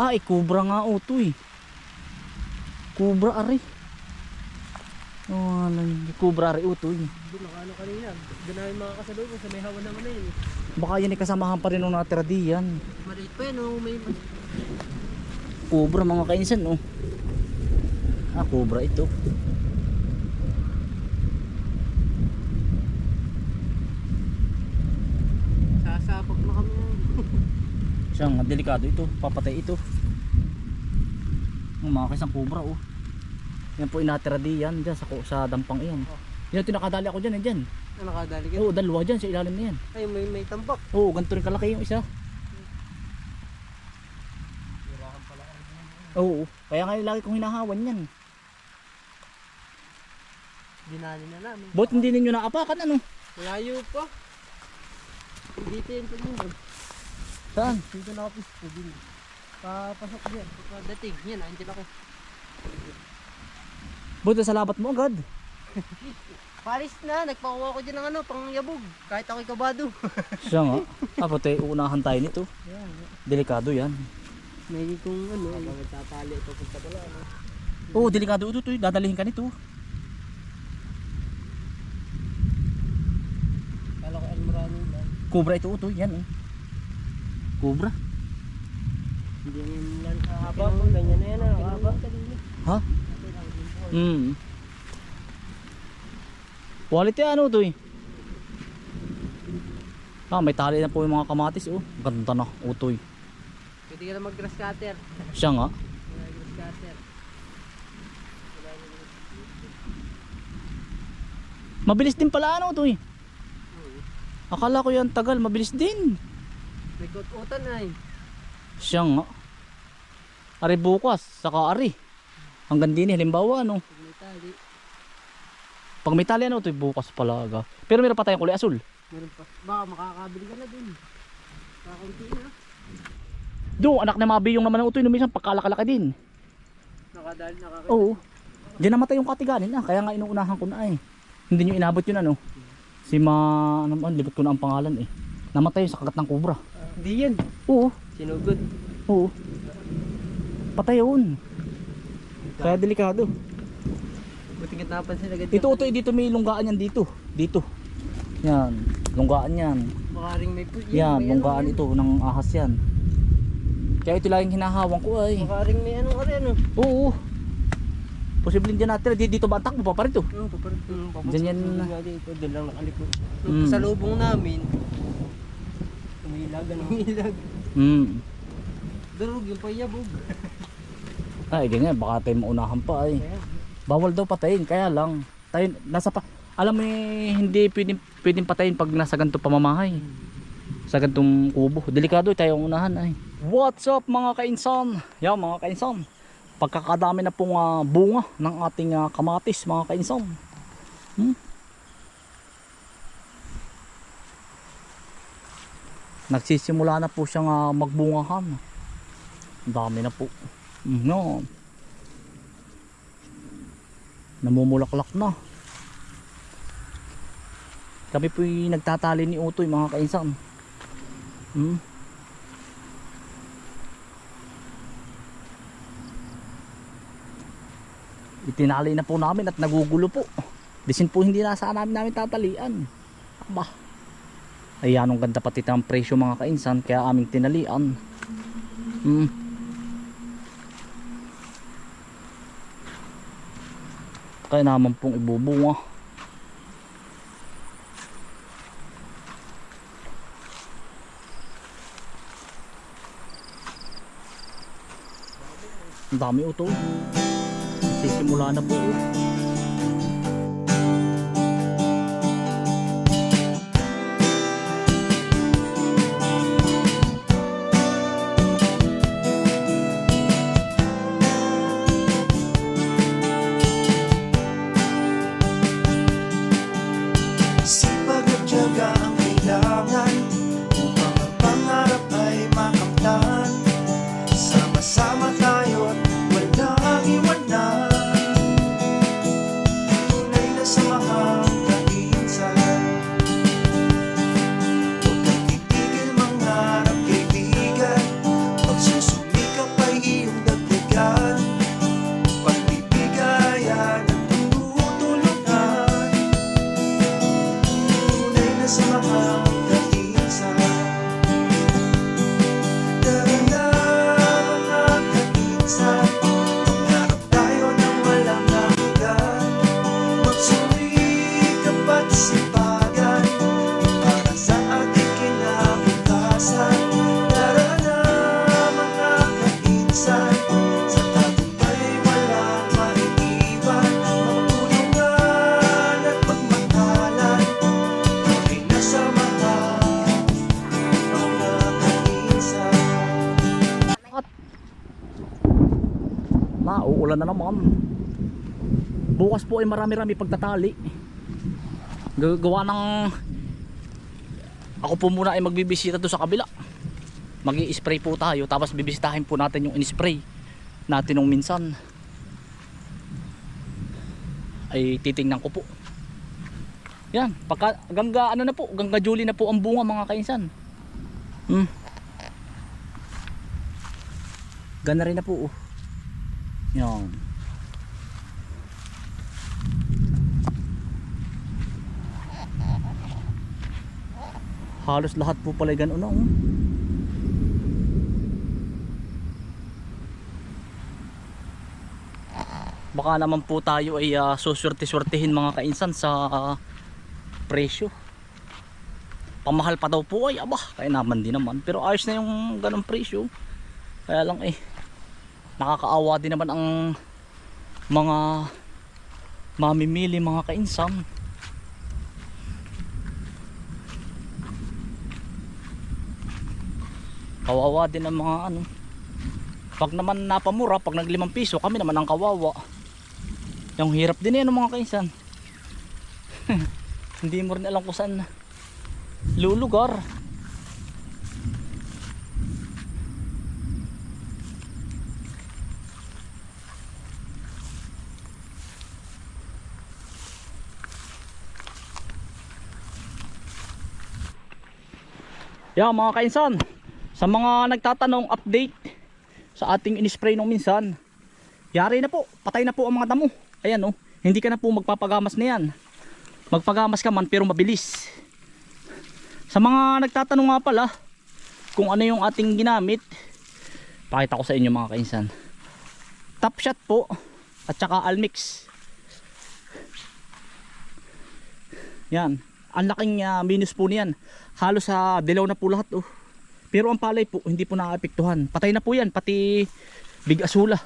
Ah, eh, kubra nga o to eh. Kubra ari. Oh, alam, kubra ari o to eh. Ano kanina. Namin mga kasalubong sa may hawa naman na yun. eh. Baka yan ay kasamahan pa rin nung natira diyan. Maliit pa yun. Oh, may... Kubra mga kainsan oh. Ah, kubra ito. Sasapak na kami. Siyang delikado ito, papatay ito. Ang mga kaisang kubra oh. Yan po inatira diyan diyan sa sa dampang iyan. Yan ito nakadali ako diyan, eh, diyan. Ano nakadali ka? Oo, dalawa diyan sa ilalim na yan. Ay, may, may tambak. Oo, ganito rin kalaki yung isa. Oo, kaya nga lagi kong hinahawan yan. Dinali na namin. Ba't hindi ninyo naapakan ano? Malayo pa. Dito yun pa yun. Saan? Dito na ako pisto din. Papasok yan. Pagkadating. Yan, andyan ako. Buti sa labat mo agad. Paris na, nagpakuha ko dyan ng ano, pangyabog. Kahit ako'y kabado. Siya nga. Ah, pati uunahan tayo nito. Yan. Delikado yan. May kung ano. Habang nagtatali, papunta pala. Ano. Oo, delikado ito. ito. Dadalhin ka nito. Kala ko almarano lang. Kubra ito. ito. Yan oh. Kubra. Hindi yan haba. Ganyan na yan. Haba. Ha? Hmm. Quality ano to eh. Ah, may tali na po yung mga kamatis oh. Ganda na, utoy. Pwede ka na mag-grass cutter. Siya nga. Cutter. Mabilis din pala ano to eh. Akala ko yan tagal, mabilis din. May kot-utan ay. Siya nga. Ari bukas, saka ari. Hanggang din eh, halimbawa ano. Pag may tali. Pag may tali ano bukas pala aga. Pero meron pa tayong kulay asul. Meron pa. Baka makakabili ka na dun. Kakunti na. Do, anak na mabi yung naman ng utoy, no, minsan pagkalakalaki din. Nakadali, nakakita. Oo. Diyan namatay yung katiganin na, kaya nga inuunahan ko na eh. Hindi nyo inabot yun ano. Si ma, ano man, libot ko na ang pangalan eh. Namatay sa kagat ng kubra. Hindi yan. Oo, Sinugod. oo. Patay yun. Kaya delikado. Buti ka napansin agad. Ito utoy, dito may lunggaan yan dito. Dito. Yan, lunggaan yan. Baka rin may puti. Yan, may lunggaan ano, ito ng ahas yan. Kaya ito lang yung hinahawang ko ay. Baka rin may anong ari ano. Oo. Posibleng dyan natin. Di- Dito ba ang takbo pa pa rin to? Oo, paparit. Hmm, ko na. nga dito. Lang nakalikot. Mm. Nung sa lubong namin, ano, umilag. Hmm. Durog yung payabog. Ay, ganyan. Baka tayo maunahan pa ay. Bawal daw patayin. Kaya lang. Tayo, nasa pa... Alam mo eh, hindi pwedeng, pwedeng patayin pag nasa ganito pamamahay. Sa ganitong kubo. Delikado tayo ang unahan ay. What's up mga kainsan? Yan mga kainsan. Pagkakadami na pong ah, bunga ng ating ah, kamatis mga kainsan. Hmm? Nagsisimula na po siyang ah, magbungahan. Ang dami na po. Mm, Yan. Namumulaklak na. Kami po nagtatali ni Utoy mga kainsan. Hmm. Itinali na po namin at nagugulo po. Disin po hindi nasa namin namin tatalian. Aba. Ayan, ang ganda pati ng presyo mga kainsan kaya aming tinalian. Hmm. Kaya naman pong ibubunga. Ang dami ito. Sisimula na po. oh. Mauulan na naman. Bukas po ay marami-rami pagtatali. Gagawa ng ako po muna ay magbibisita doon sa kabila. mag spray po tayo tapos bibisitahin po natin yung in-spray natin nung minsan. Ay titingnan ko po. Yan, pagka gangga ano na po, gangga Julie na po ang bunga mga kainsan. Hmm. Gana rin na po oh. Yan. Halos lahat po pala ganun oh. Baka naman po tayo ay uh, suswerte-swertehin mga kainsan sa ah, presyo. Pamahal pa daw po ay aba, kaya naman din naman. Pero ayos na yung ganong presyo. Kaya lang eh nakakaawa din naman ang mga mamimili mga kainsan kawawa din ang mga ano. Pag naman napamura pag nag limang piso kami naman ang kawawa. Yung hirap din yan mga kainsan hindi mo rin alam kung saan lulugar Yan mga kainsan, sa mga nagtatanong update sa ating in-spray nung minsan, yari na po, patay na po ang mga damo. Ayan oh, hindi ka na po magpapagamas na yan. Magpagamas ka man pero mabilis. Sa mga nagtatanong nga pala, kung ano yung ating ginamit, pakita ko sa inyo mga kainsan. Top shot po, at saka almix. Yan, ang laking uh, minus po niyan halos sa dilaw na po lahat oh. pero ang palay po hindi po naapektuhan. Patay na po yan pati big asula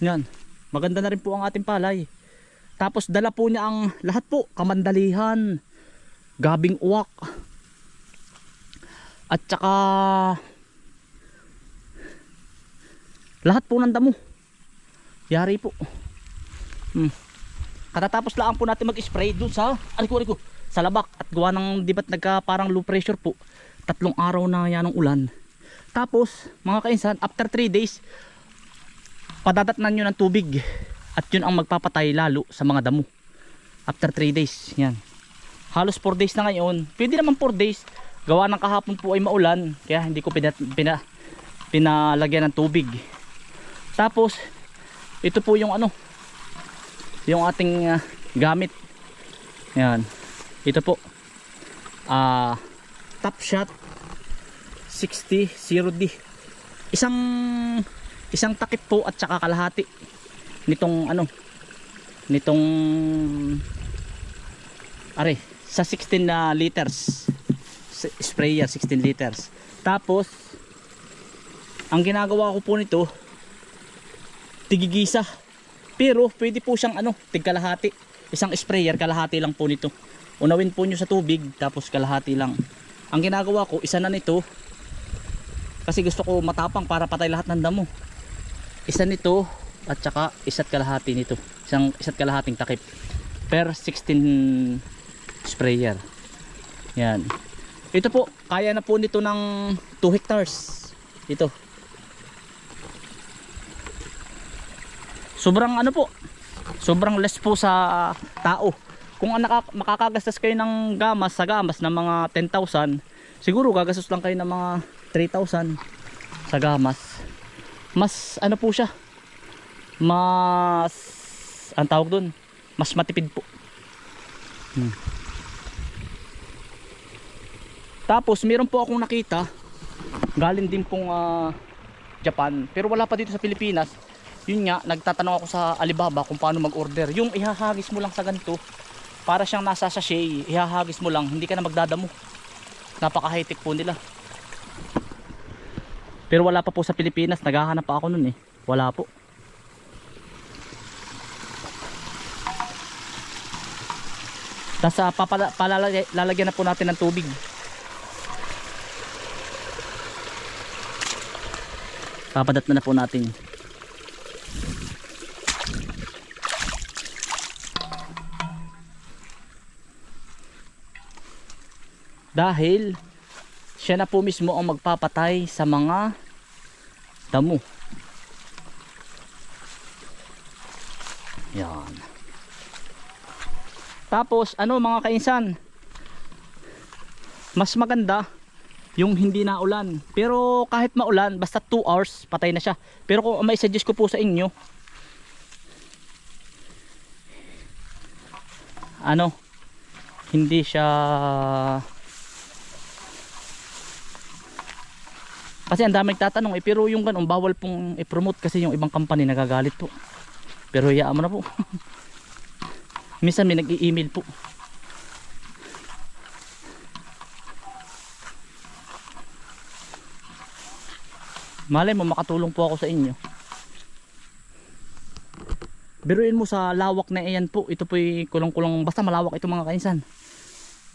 yan. Maganda na rin po ang ating palay. Tapos dala po niya ang lahat po kamandalihan gabing uwak at saka lahat po ng damo. Yari po. Hmm. Katatapos lang po natin mag-spray dun sa ariko ariko sa labak at gawa ng di ba't nagka parang low pressure po. Tatlong araw na yan ng ulan. Tapos mga kainsan after 3 days padadatnan nyo ng tubig at yun ang magpapatay lalo sa mga damo. After 3 days yan. Halos 4 days na ngayon. Pwede naman 4 days. Gawa ng kahapon po ay maulan kaya hindi ko pina, pina, pinalagyan ng tubig. Tapos ito po yung ano yung ating uh, gamit yan ito po. Uh, top shot 60 0D isang isang takip po at saka kalahati nitong ano nitong are sa 16 na liters. Sprayer 16 liters. Tapos ang ginagawa ko po nito tigigisa. Pero pwede po siyang ano, tigkalahati. Isang sprayer, kalahati lang po nito. Unawin po nyo sa tubig, tapos kalahati lang. Ang ginagawa ko, isa na nito. Kasi gusto ko matapang para patay lahat ng damo. Isa nito, at saka isa't kalahati nito. Isang, isa't kalahating takip. Per 16 sprayer. Yan. Ito po, kaya na po nito ng 2 hectares. Ito. sobrang ano po sobrang less po sa tao kung anaka, makakagastos kayo ng gamas sa gamas ng mga 10,000 siguro gagastos lang kayo ng mga 3,000 sa gamas. Mas ano po siya? Mas ang tawag dun? Mas matipid po. Hmm. tapos meron po akong nakita galing din pong uh, Japan. Pero wala pa dito sa Pilipinas. Yun nga nagtatanong ako sa Alibaba kung paano mag-order. Yung ihahagis mo lang sa ganito para siyang nasa sachet ihahagis mo lang hindi ka na magdadamo napaka high tech po nila Pero wala pa po sa Pilipinas, naghahanap pa ako nun eh. Wala po. Tapos uh, papala, palalagay, lalagyan na po natin ng tubig. Papadat na na po natin. Dahil siya na po mismo ang magpapatay sa mga damo. Yan. Tapos ano mga kainsan, mas maganda yung hindi na ulan. Pero kahit maulan, basta 2 hours, patay na siya. Pero kung may suggest ko po sa inyo, ano, hindi siya kasi ang daming tatanong eh, pero yung ganun bawal pong i-promote kasi yung ibang company nagagalit po. Pero hayaan mo na po. Minsan may nag-i-email po. Malay mo makatulong po ako sa inyo. Biruin mo sa lawak na iyan po. Ito po kulong-kulong basta malawak ito mga kainsan.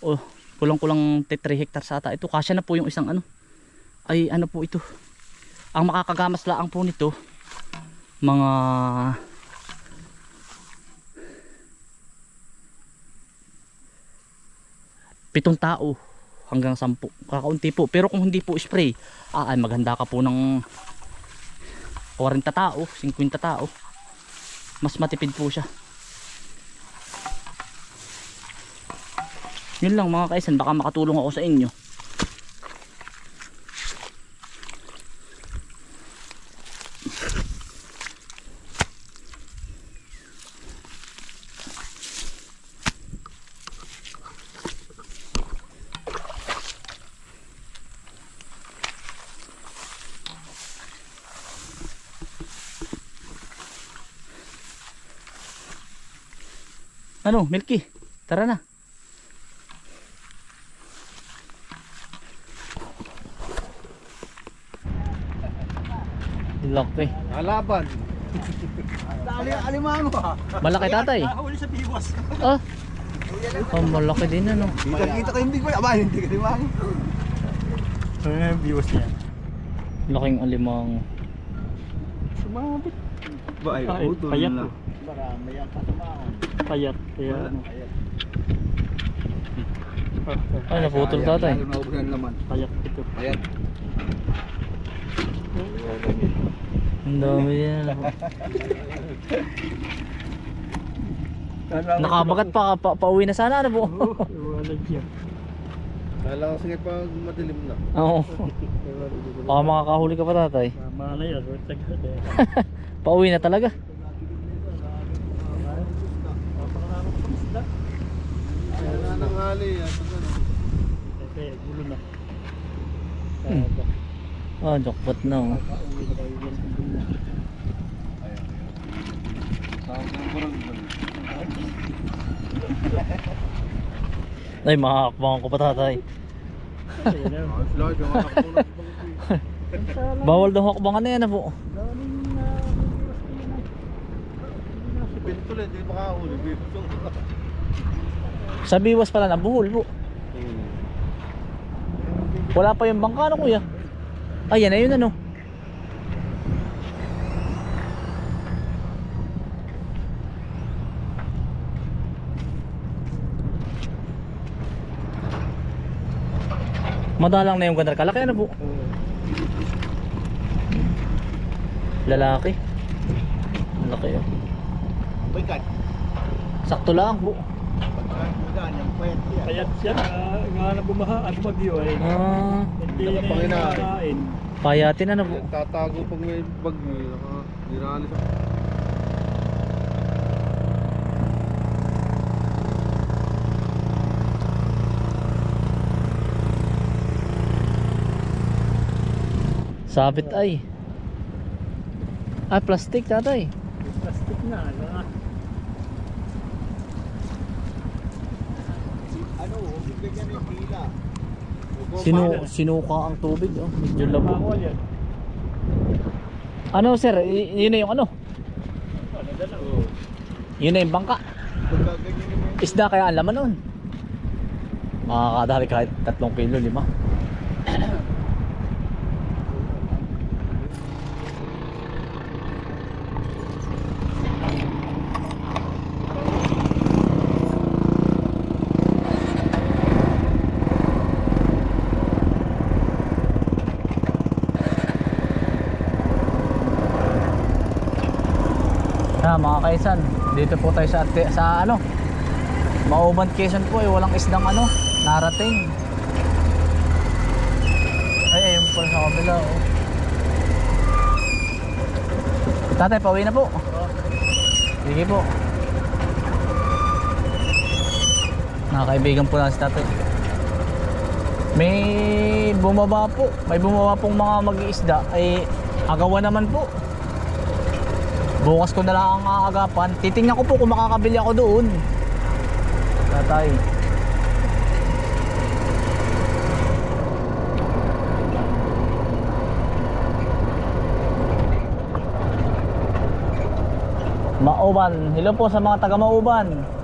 Oh kulang-kulang 3 hectares ata ito. Kasya na po yung isang ano ay ano po ito? Ang makakagamas laang po nito mga pitong tao hanggang sampu kakaunti po. Pero kung hindi po spray ah, ay maghanda ka po ng 40 tao 50 tao. Mas matipid po siya. Yun lang mga kaisan baka makatulong ako sa inyo ano Milky tara na laki Alaban. Dali, alimango ha. malaki tatay Nakahuli sa biwas. ah oh, malaki din ano Kita ko yung big boy. Aba, hindi ka alimango. Ano na yung views niya? laking alimang Sumabit. Ba, ay, utol payat na. po. Payat. Kaya ano. ay naputol tatay Lalo naubos ang laman. Payat ito. Payat. ang dami yan nakabagat pa, pa pauwi na sana ano po Iwalag yan. Kala ko sige pag madilim na. oo baka makakahuli ka pa tatay Mama na yan. Eh. pauwi na talaga Kaya na nangali. Kasi gulo na. Hmm. ah jackpot na oh. Na ay makakakbangan ko pa tatay na. bawal daw hakbangan na yan ano po Bintol eh, hindi makahuli. Bintol. Sa biwas pala na buhol po wala pa yung bangka no kuya? Ay yan na yun ano? Madalang na yung gandar. Kalaki ano po lalaki. Lalaki oh. Sakto lang po Pagkaan yung yan. Payat siya. Nga na bumaha at bagyo ay. ah Hindi na Nakapanginaan. nakakain. payatin ano po Tatago pag may bagyo. Naka, dinali sa... sabit ay ah plastic tatay Plastic na. ano na. Sino, sinuka ang tubig, oh. medyo labo. Ano sir, y- yun na yung ano? Yun na yung bangka. Isda kaya ang laman nun. Makakadali kahit 3 kilo, 5. Ah, mga kaisan dito po tayo sa, sa ano? Mauban Quezon po eh. Walang isdang ano narating. Ay ayun po sa kabila oh. tatay pauwi na po. Sige po. Nakakaibigan po na si tatay. May bumaba po. May bumaba pong mga mag-iisda. Ay agawan naman po. Bukas ko na lang ang aagapan. Titingnan ko po kung makakabili ako doon. Tatay. Mauban. Hello po sa mga taga Mauban.